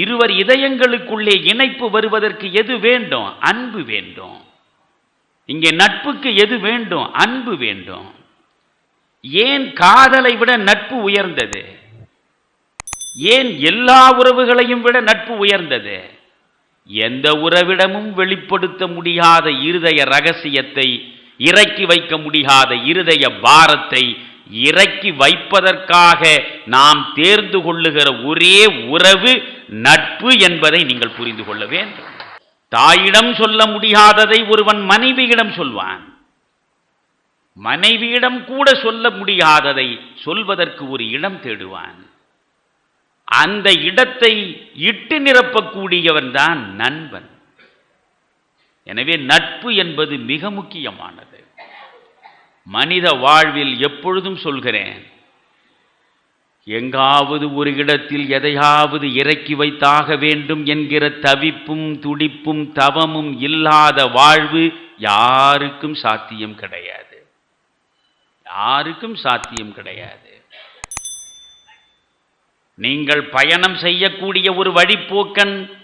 இருவர் இதயங்களுக்குள்ளே இணைப்பு வருவதற்கு எது வேண்டும்? அன்பு வேண்டும். இங்கே நட்புக்கு எது வேண்டும்? அன்பு வேண்டும். ஏன் காதலை விட நட்பு உயர்ந்தது? ஏன் எல்லா உறவுகளையும் விட நட்பு உயர்ந்தது? எந்த உறவிடமும் வெளிப்படுத்த முடியாத இருதய ரகசியத்தை இறக்கி வைக்க முடியாத இருதய பாரத்தை இறக்கி வைப்பதற்காக நாம் தேர்ந்து கொள்ளுகிற ஒரே உறவு நட்பு என்பதை நீங்கள் புரிந்து கொள்ள வேண்டும். தாயிடம் சொல்ல முடியாததை ஒருவன் மனைவியிடம் சொல்வான். மனைவியிடம் கூட சொல்ல முடியாததை சொல்வதற்கு ஒரு இடம் தேடுவான். அந்த இடத்தை இட்டு நிரப்பக்கூடியவன் தான் நண்பன். எனவே நட்பு என்பது மிக முக்கியமானது. மனித வாழ்வில் எப்பொழுதும் சொல்கிறேன் எங்காவது ஒரு இடத்தில் எதையாவது இறக்கி வைத்தாக வேண்டும் என்கிற தவிப்பும் துடிப்பும் தவமும் இல்லாத வாழ்வு யாருக்கும் சாத்தியம் கிடையாது. யாருக்கும் சாத்தியம் கிடையாது. நீங்கள் பயணம் செய்யக்கூடிய ஒரு வழிப்போக்கன்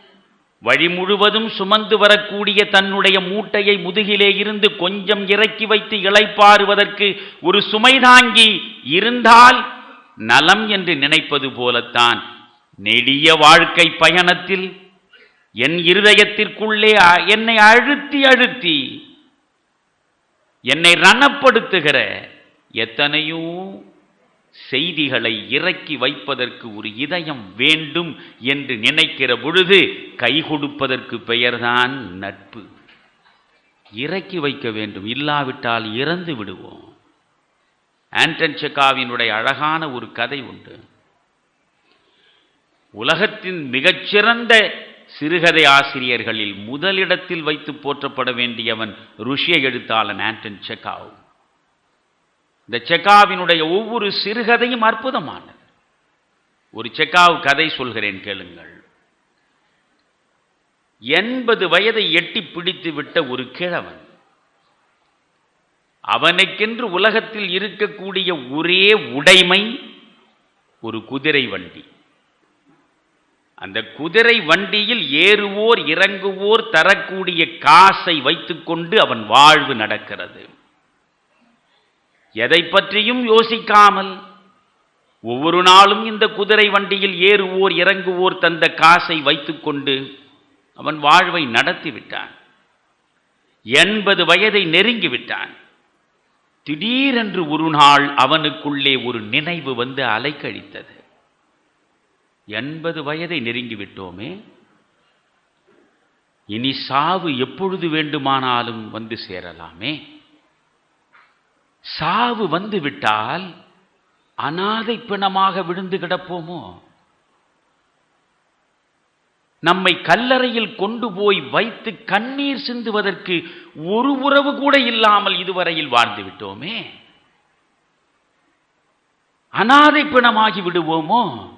வழி முழுவதும் சுமந்து வரக்கூடிய தன்னுடைய மூட்டையை முதுகிலே இருந்து கொஞ்சம் இறக்கி வைத்து இளைப்பாறுவதற்கு ஒரு சுமைதாங்கி இருந்தால் நலம் என்று நினைப்பது போலத்தான். நெடிய வாழ்க்கை பயணத்தில் என் இருதயத்திற்குள்ளே என்னை அழுத்தி அழுத்தி என்னை ரணப்படுத்துகிற எத்தனையோ செய்திகளை இறக்கி வைப்பதற்கு ஒரு இதயம் வேண்டும் என்று நினைக்கிற பொழுது கை கொடுப்பதற்கு பெயர்தான் நட்பு. இறக்கி வைக்க வேண்டும். இல்லாவிட்டால் இறந்து விடுவோம். ஆண்டன் செக்காவினுடைய அழகான ஒரு கதை உண்டு. உலகத்தின் மிகச்சிறந்த சிறுகதை ஆசிரியர்களில் முதலிடத்தில் வைத்து போற்றப்பட வேண்டியவன் ருஷிய எழுத்தாளன் ஆண்டன் செக்காவும் இந்த செக்காவினுடைய ஒவ்வொரு சிறுகதையும் அற்புதமானது ஒரு செக்காவ் கதை சொல்கிறேன் கேளுங்கள். எண்பது வயதை எட்டி பிடித்து விட்ட ஒரு கிழவன் அவனுக்கென்று உலகத்தில் இருக்கக்கூடிய ஒரே உடைமை ஒரு குதிரை வண்டி. அந்த குதிரை வண்டியில் ஏறுவோர் இறங்குவோர் தரக்கூடிய காசை வைத்துக்கொண்டு அவன் வாழ்வு நடக்கிறது. எதை பற்றியும் யோசிக்காமல் ஒவ்வொரு நாளும் இந்த குதிரை வண்டியில் ஏறுவோர் இறங்குவோர் தந்த காசை வைத்துக்கொண்டு அவன் வாழ்வை நடத்தி விட்டான் எண்பது வயதை நெருங்கி விட்டான். திடீரென்று ஒரு நாள் அவனுக்குள்ளே ஒரு நினைவு வந்து அலைக்கழித்தது. எண்பது வயதை நெருங்கி விட்டோமே இனி சாவு எப்பொழுது வேண்டுமானாலும் வந்து சேரலாமே. சாவு வந்து விட்டால் அனாதை பிணமாக விழுந்து கிடப்போமோ? நம்மை கல்லறையில் கொண்டு போய் வைத்து கண்ணீர் சிந்துவதற்கு ஒரு உறவு கூட இல்லாமல் இதுவரையில் வாழ்ந்து விட்டோமே? அனாதை பிணமாகி விடுவோமோ?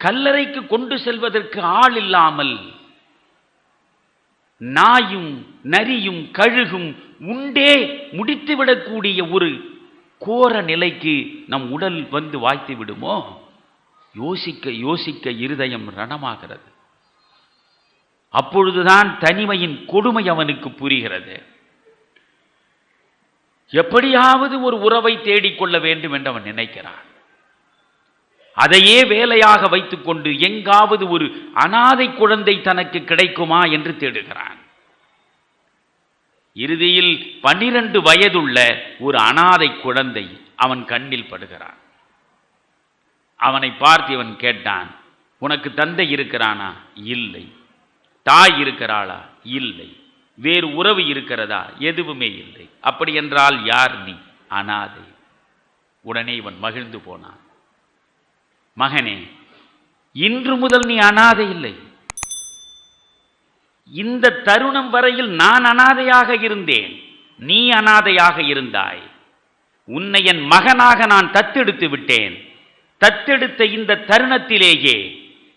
கல்லறைக்கு கொண்டு செல்வதற்கு ஆள் இல்லாமல் நாயும் நரியும் கழுகும் உண்டே முடித்துவிடக்கூடிய ஒரு கோர நிலைக்கு நம் உடல் வந்து வாய்த்து விடுமோ? யோசிக்க யோசிக்க இருதயம் ரணமாகிறது. அப்பொழுதுதான் தனிமையின் கொடுமை அவனுக்கு புரிகிறது. எப்படியாவது ஒரு உறவை தேடிக்கொள்ள வேண்டும் என்று அவன் நினைக்கிறான். அதையே வேலையாக வைத்துக்கொண்டு எங்காவது ஒரு அனாதை குழந்தை தனக்கு கிடைக்குமா என்று தேடுகிறான். இறுதியில் பன்னிரண்டு வயதுள்ள ஒரு அனாதை குழந்தை அவன் கண்ணில் படுகிறான். அவனை பார்த்து இவன் கேட்டான் உனக்கு தந்தை இருக்கிறானா? இல்லை. தாய் இருக்கிறாளா? இல்லை. வேறு உறவு இருக்கிறதா? எதுவுமே இல்லை. அப்படி என்றால் யார் நீ? அனாதை. உடனே இவன் மகிழ்ந்து போனான். மகனே இன்று முதல் நீ அனாதை இல்லை. இந்த தருணம் வரையில் நான் அனாதையாக இருந்தேன். நீ அனாதையாக இருந்தாய். உன்னை என் மகனாக நான் தத்தெடுத்து விட்டேன். தத்தெடுத்த இந்த தருணத்திலேயே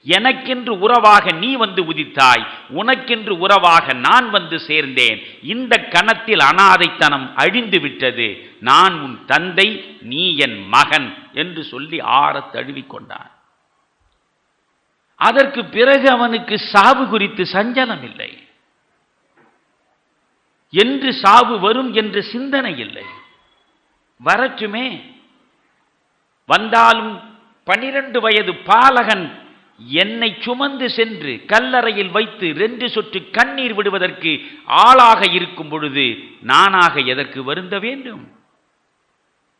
எனக்கென்று உறவாக நீ வந்து உதித்தாய் உனக்கென்று உறவாக நான் வந்து சேர்ந்தேன். இந்த கணத்தில் அனாதைத்தனம் அழிந்து விட்டது. நான் உன் தந்தை நீ என் மகன் என்று சொல்லி ஆற தழுவிக்கொண்டான் அதற்கு பிறகு அவனுக்கு சாவு குறித்து சஞ்சலம் இல்லை. என்று சாவு வரும் என்ற சிந்தனை இல்லை. வரட்டுமே. வந்தாலும் பனிரெண்டு வயது பாலகன் என்னை சுமந்து சென்று கல்லறையில் வைத்து ரெண்டு சொட்டு கண்ணீர் விடுவதற்கு ஆளாக இருக்கும் பொழுது நானாக எதற்கு வருந்த வேண்டும்?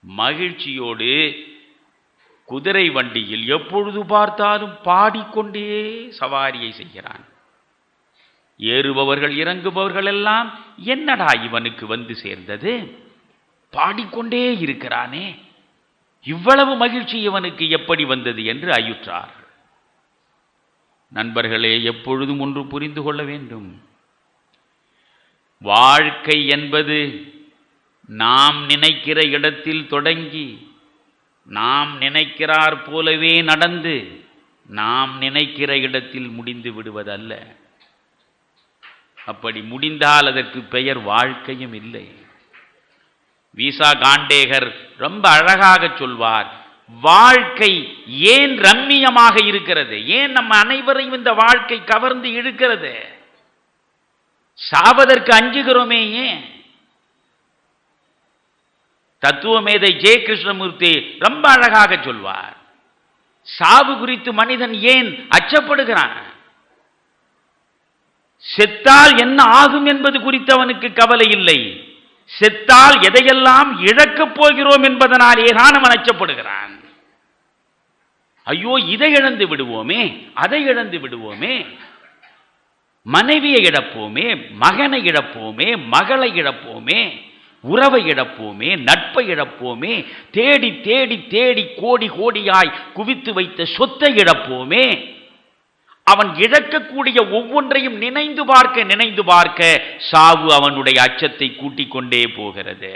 மகிழ்ச்சியோடு குதிரை வண்டியில் எப்பொழுது பார்த்தாலும் பாடிக்கொண்டே சவாரியை செய்கிறான். ஏறுபவர்கள் இறங்குபவர்கள் எல்லாம் என்னடா இவனுக்கு வந்து சேர்ந்தது? பாடிக்கொண்டே இருக்கிறானே. இவ்வளவு மகிழ்ச்சி இவனுக்கு எப்படி வந்தது என்று அயுற்றார். நண்பர்களே எப்பொழுதும் ஒன்று புரிந்து கொள்ள வேண்டும். வாழ்க்கை என்பது நாம் நினைக்கிற இடத்தில் தொடங்கி நாம் நினைக்கிறார் போலவே நடந்து நாம் நினைக்கிற இடத்தில் முடிந்து விடுவதல்ல. அப்படி முடிந்தால் அதற்கு பெயர் வாழ்க்கையும் இல்லை. வீசா காண்டேகர் ரொம்ப அழகாக சொல்வார் வாழ்க்கை ஏன் ரம்மியமாக இருக்கிறது? ஏன் நம்ம அனைவரையும் இந்த வாழ்க்கை கவர்ந்து இழுக்கிறது? சாவதற்கு அஞ்சுகிறோமே ஏன்? தத்துவமேதை ஜெய கிருஷ்ணமூர்த்தி ரொம்ப அழகாக சொல்வார். சாவு குறித்து மனிதன் ஏன் அச்சப்படுகிறான்? செத்தால் என்ன ஆகும் என்பது குறித்து அவனுக்கு கவலை இல்லை. செத்தால் எதையெல்லாம் இழக்கப் போகிறோம் என்பதனாலே தான் அவன் அச்சப்படுகிறான். ஐயோ இதை இழந்து விடுவோமே அதை இழந்து விடுவோமே. மனைவியை இழப்போமே மகனை இழப்போமே மகளை இழப்போமே உறவை இழப்போமே நட்பை இழப்போமே தேடி தேடி தேடி கோடி கோடியாய் குவித்து வைத்த சொத்தை இழப்போமே. அவன் இழக்கக்கூடிய ஒவ்வொன்றையும் நினைந்து பார்க்க நினைந்து பார்க்க சாவு அவனுடைய அச்சத்தை கூட்டிக் கொண்டே போகிறது.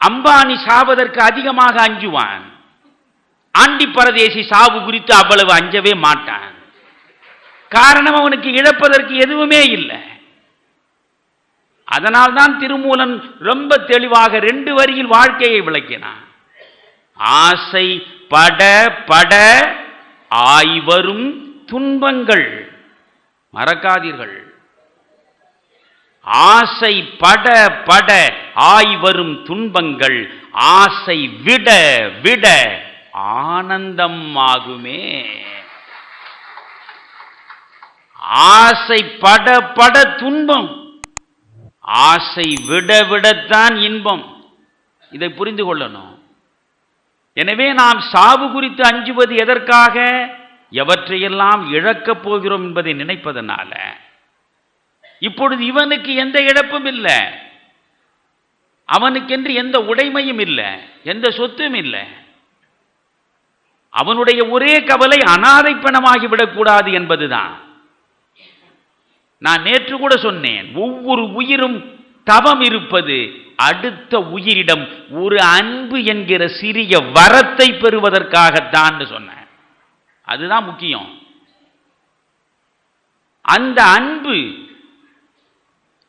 அம்பானி சாவதற்கு அதிகமாக அஞ்சுவான். ஆண்டி பரதேசி சாவு குறித்து அவ்வளவு அஞ்சவே மாட்டான். காரணம் அவனுக்கு இழப்பதற்கு எதுவுமே இல்லை. அதனால்தான் திருமூலன் ரொம்ப தெளிவாக ரெண்டு வரியில் வாழ்க்கையை விளக்கினான். ஆசை பட பட ஆய்வரும் துன்பங்கள். மறக்காதீர்கள். ஆசை பட பட ஆய்வரும் துன்பங்கள். ஆசை விட விட ஆனந்தம் ஆகுமே. ஆசை பட பட துன்பம். ஆசை விட விடத்தான் இன்பம். இதை புரிந்து கொள்ளணும். எனவே நாம் சாவு குறித்து அஞ்சுவது எதற்காக? எவற்றையெல்லாம் இழக்கப் போகிறோம் என்பதை நினைப்பதனால. இப்பொழுது இவனுக்கு எந்த இழப்பும் இல்லை. அவனுக்கென்று எந்த உடைமையும் இல்லை. எந்த சொத்தும் இல்லை. அவனுடைய ஒரே கவலை அனாதை விடக்கூடாது என்பதுதான். நான் நேற்று கூட சொன்னேன் ஒவ்வொரு உயிரும் தவம் இருப்பது அடுத்த உயிரிடம் ஒரு அன்பு என்கிற சிறிய வரத்தை பெறுவதற்காகத்தான் சொன்னேன். அதுதான் முக்கியம். அந்த அன்பு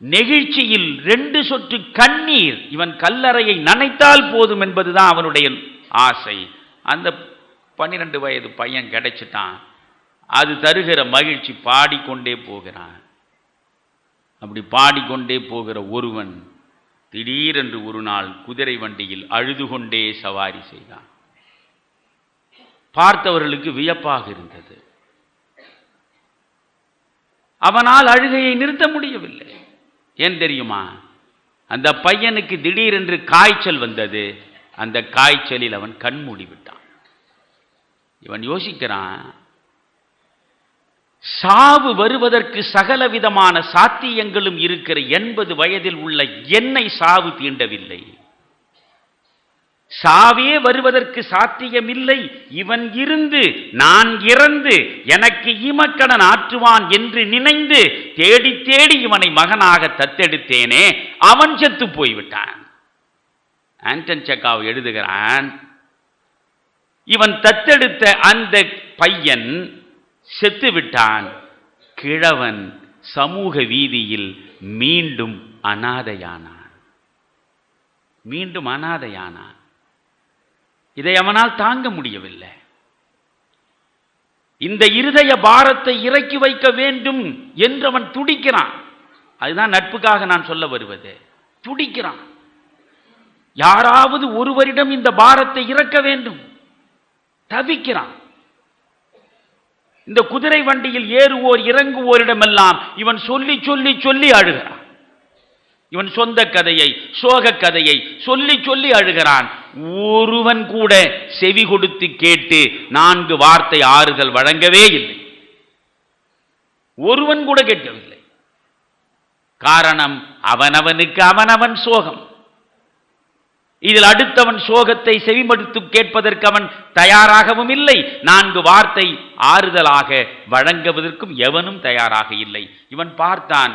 நெகிழ்ச்சியில் ரெண்டு சொட்டு கண்ணீர் இவன் கல்லறையை நனைத்தால் போதும் என்பதுதான் அவனுடைய ஆசை. அந்த பன்னிரண்டு வயது பையன் கிடைச்சிட்டான். அது தருகிற மகிழ்ச்சி பாடிக்கொண்டே போகிறான். அப்படி பாடிக்கொண்டே போகிற ஒருவன் திடீரென்று ஒரு நாள் குதிரை வண்டியில் அழுது கொண்டே சவாரி செய்தான். பார்த்தவர்களுக்கு வியப்பாக இருந்தது. அவனால் அழுகையை நிறுத்த முடியவில்லை. ஏன் தெரியுமா? அந்த பையனுக்கு திடீரென்று காய்ச்சல் வந்தது. அந்த காய்ச்சலில் அவன் கண் மூடி விட்டான் இவன் யோசிக்கிறான் சாவு வருவதற்கு சகல விதமான சாத்தியங்களும் இருக்கிற எண்பது வயதில் உள்ள என்னை சாவு தீண்டவில்லை. சாவே வருவதற்கு சாத்தியமில்லை. இவன் இருந்து நான் இறந்து எனக்கு ஈமக்கடன் ஆற்றுவான் என்று நினைந்து தேடி தேடி இவனை மகனாக தத்தெடுத்தேனே அவன் செத்து போய்விட்டான். ஆண்டன் செக்காவ் எழுதுகிறான் இவன் தத்தெடுத்த அந்த பையன் செத்து விட்டான் கிழவன் சமூக வீதியில் மீண்டும் அனாதையானான். மீண்டும் அனாதையானான். இதை அவனால் தாங்க முடியவில்லை. இந்த இருதய பாரத்தை இறக்கி வைக்க வேண்டும் என்று அவன் துடிக்கிறான். அதுதான் நட்புக்காக நான் சொல்ல வருவது. துடிக்கிறான். யாராவது ஒருவரிடம் இந்த பாரத்தை இறக்க வேண்டும். தவிக்கிறான். இந்த குதிரை வண்டியில் ஏறுவோர் இறங்குவோரிடமெல்லாம் இவன் சொல்லி சொல்லி சொல்லி அழுகிறான். இவன் சொந்த கதையை சோக கதையை சொல்லி சொல்லி அழுகிறான். ஒருவன் கூட செவி கொடுத்து கேட்டு நான்கு வார்த்தை ஆறுதல் வழங்கவே இல்லை. ஒருவன் கூட கேட்கவில்லை. காரணம் அவனவனுக்கு அவனவன் சோகம். இதில் அடுத்தவன் சோகத்தை செவிமடுத்து கேட்பதற்கு அவன் தயாராகவும் இல்லை. நான்கு வார்த்தை ஆறுதலாக வழங்குவதற்கும் எவனும் தயாராக இல்லை. இவன் பார்த்தான்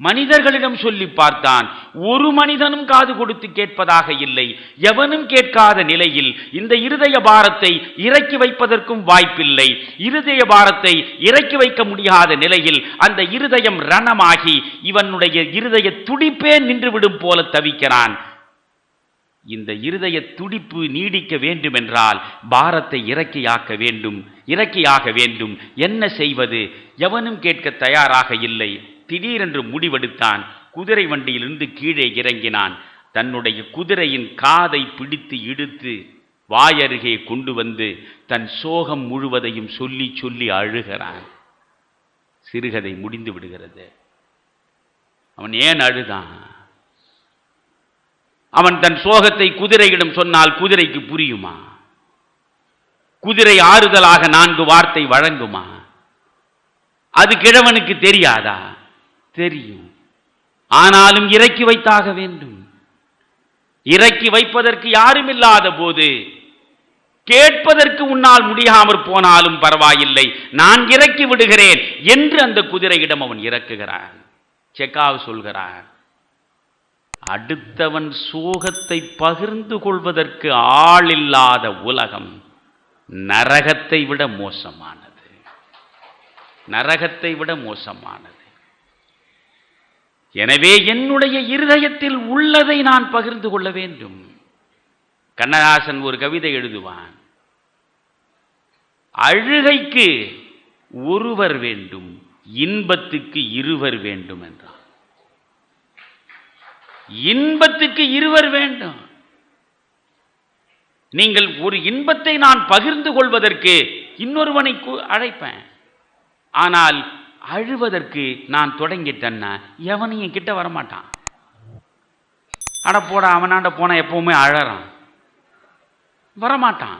மனிதர்களிடம் சொல்லி பார்த்தான் ஒரு மனிதனும் காது கொடுத்து கேட்பதாக இல்லை. எவனும் கேட்காத நிலையில் இந்த இருதய பாரத்தை இறக்கி வைப்பதற்கும் வாய்ப்பில்லை. இருதய பாரத்தை இறக்கி வைக்க முடியாத நிலையில் அந்த இருதயம் ரணமாகி இவனுடைய இருதய துடிப்பே நின்றுவிடும் போல தவிக்கிறான். இந்த இருதய துடிப்பு நீடிக்க வேண்டுமென்றால் பாரத்தை இறக்கியாக்க வேண்டும் இறக்கியாக வேண்டும். என்ன செய்வது? எவனும் கேட்க தயாராக இல்லை. திடீரென்று முடிவெடுத்தான். குதிரை வண்டியிலிருந்து கீழே இறங்கினான். தன்னுடைய குதிரையின் காதை பிடித்து இழுத்து வாயருகே கொண்டு வந்து தன் சோகம் முழுவதையும் சொல்லி சொல்லி அழுகிறான். சிறுகதை முடிந்து விடுகிறது. அவன் ஏன் அழுதான்? அவன் தன் சோகத்தை குதிரையிடம் சொன்னால் குதிரைக்கு புரியுமா? குதிரை ஆறுதலாக நான்கு வார்த்தை வழங்குமா? அது கிழவனுக்கு தெரியாதா? தெரியும். ஆனாலும் இறக்கி வைத்தாக வேண்டும். இறக்கி வைப்பதற்கு யாரும் இல்லாத போது கேட்பதற்கு உன்னால் முடியாமற் போனாலும் பரவாயில்லை. நான் இறக்கி விடுகிறேன் என்று அந்த குதிரையிடம் அவன் இறக்குகிறான். செக்காவ் சொல்கிறான். அடுத்தவன் சோகத்தை பகிர்ந்து கொள்வதற்கு ஆள் இல்லாத உலகம் நரகத்தை விட மோசமானது. நரகத்தை விட மோசமானது. எனவே என்னுடைய இருதயத்தில் உள்ளதை நான் பகிர்ந்து கொள்ள வேண்டும். கண்ணதாசன் ஒரு கவிதை எழுதுவான். அழுகைக்கு ஒருவர் வேண்டும் இன்பத்துக்கு இருவர் வேண்டும் என்றான். இன்பத்துக்கு இருவர் வேண்டும். நீங்கள் ஒரு இன்பத்தை நான் பகிர்ந்து கொள்வதற்கு இன்னொருவனை அழைப்பேன். ஆனால் அழுவதற்கு நான் தொடங்கிட்டேன்னா எவனையும் கிட்ட வரமாட்டான். அட போட அவனாண்ட போனா எப்பவுமே அழறான். வரமாட்டான்.